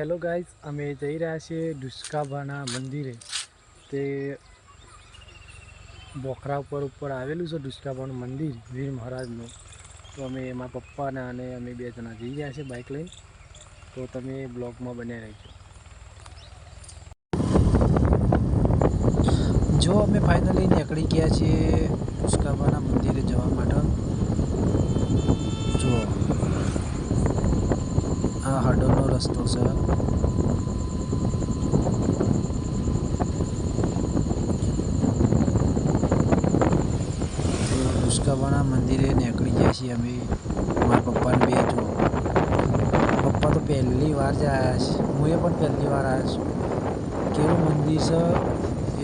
Hello guys અમે જઈ રહ્યા છીએ ડુસ્કાભાના મંદિરે. તે બોખરા ઉપર ઉપર આવેલું છે ડુસ્કાભાનું મંદિર, વીર મહારાજનું. તો અમે એમાં પપ્પાના અને અમે બે જણા જઈ રહ્યા છીએ બાઇક લઈને. તો તમે બ્લોગમાં બન્યા રહેજો. જો અમે ફાઇનલી નીકળી ગયા છીએ ડુસ્કાભાના મંદિરે જવા માટે. જુઓ આ હડોનો રસ્તો છે. દુષ્કાબાના મંદિરે નીકળી ગયા છીએ અમે. મારા પપ્પાને બે જો. પપ્પા તો પહેલી વાર જ આવ્યા છે. હું એ પણ પહેલી વાર આવ્યા છું. કેવું મંદિર છે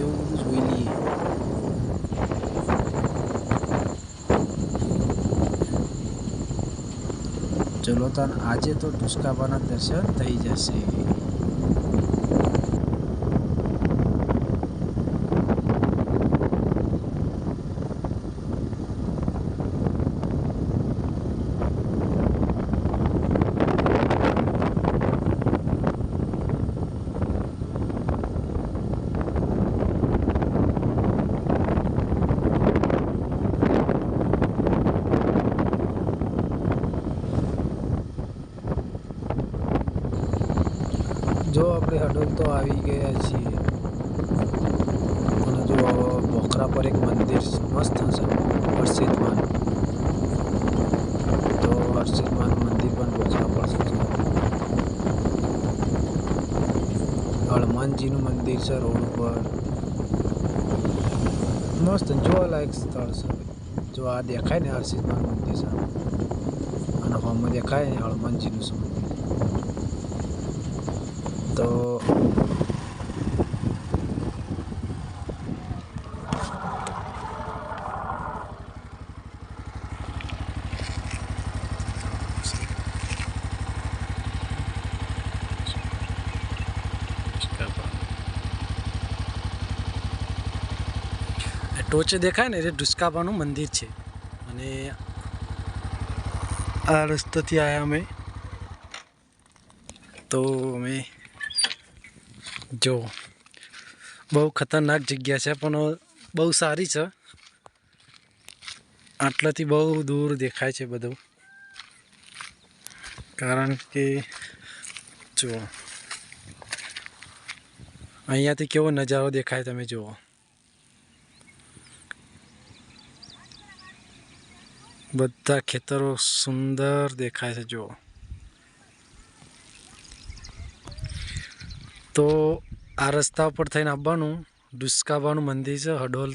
એવું જોઈ લઈએ. ચલો તન આજે તો દુષ્કાબાના દર્શન થઈ જશે. જો આપણે હડોલ તો આવી ગયા છીએ. અને જો બોખરા પર એક મંદિર મસ્ત છે માન. તો હર્ષિદમાનું મંદિર પણ બોખરા પડશે. હનુમાનજીનું મંદિર છે રોડ ઉપર. મસ્ત, જોવાલાયક સ્થળ છે. જો આ દેખાય ને હર્ષિદમાનું મંદિર છે અને હોમાં દેખાય ને હનુમાનજીનું મંદિર તો ટોચે દેખાય ને એ ડુસ્કાબાનું મંદિર છે. અને આ રસ્તાથી આવ્યા અમે. તો અમે જો, બહુ ખતરનાક જગ્યા છે, પણ બહુ સારી છે. આટલાથી બહુ દૂર દેખાય છે બધું. કારણ કે જુઓ અહીંયાથી કેવો નજારો દેખાય તમે જુઓ. બધા ખેતરો સુંદર દેખાય છે, જુઓ. તો આ રસ્તા ઉપર થઈને આવવાનું ડુસ્કાબાનું મંદિર છે, હડોલ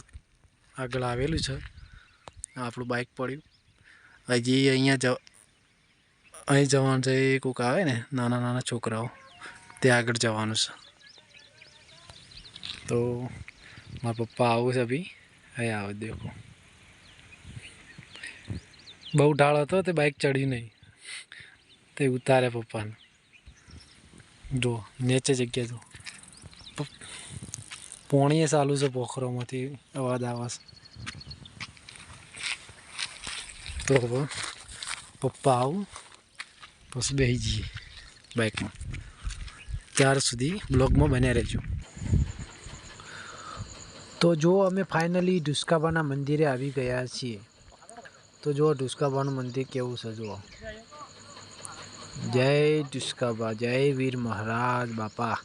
આગળ આવેલું છે. આપણું બાઇક પડ્યું. હજી અહીંયા જવા અહીં જવાનું છે એ કોઈક આવે ને, નાના નાના છોકરાઓ તે આગળ જવાનું છે. તો મારા પપ્પા આવું છે અભી અહીં આવે દેખો. બહુ ઢાળ હતો, તે બાઇક ચડ્યું નહીં. તે ઉતારે પપ્પાને. જો નીચે જગ્યા જો પોણીએ ચાલુ છે પોખરોમાંથી, અવાજ આવે તો હવે પપ્પા આવું, પછી બેસી જઈએ બાઇકમાં. ત્યાર સુધી બ્લોગમાં બન્યા રહેજો. તો જો અમે ફાઇનલી ઢુસકાબાના મંદિરે આવી ગયા છીએ. તો જો ઢુસકાબાનું મંદિર કેવું છે જુઓ. જય ટુસ્કાબા જય વીર મહારાજ, બાપા.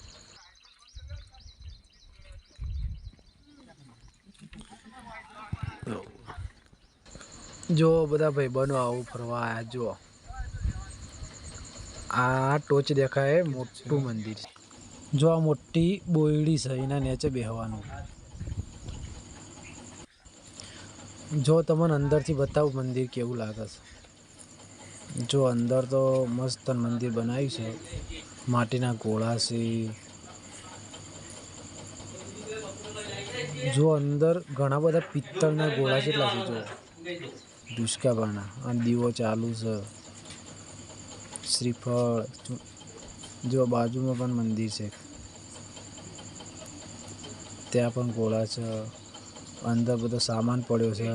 જો બધા ભાઈ બનો આવું ફરવા આવ્યા જુઓ. આ ટોચ દેખાય મોટું મંદિર જો આ મોટી બોયડી છે એના નીચે બેહવાનું. જો તમને અંદરથી બતાવું મંદિર કેવું લાગે છે. જો અંદર તો મસ્ત મંદિર બનાવ્યું છે. માટીના ગોળા છે. જો અંદર ઘણા બધા પિત્તળના ગોળા જેટલા છે, જો. દુષ્કાબાના. અને દીવો ચાલુ છે. શ્રીફળ જો બાજુમાં પણ મંદિર છે. ત્યાં પણ ગોળા છે. અંદર બધો સામાન પડ્યો છે.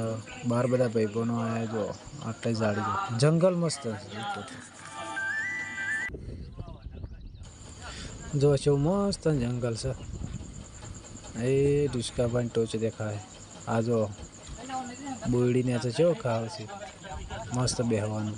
બહાર બધા ભાઈબંધો આવ્યા જો, આટલે જાડી છે જંગલ મસ્ત જો છો મસ્ત જંગલ છે. એ ઢુસકાબાની ટોચ દેખાય. આ જો બોયડીને તો કેવો ખાવ છે. મસ્ત બેહવાનું.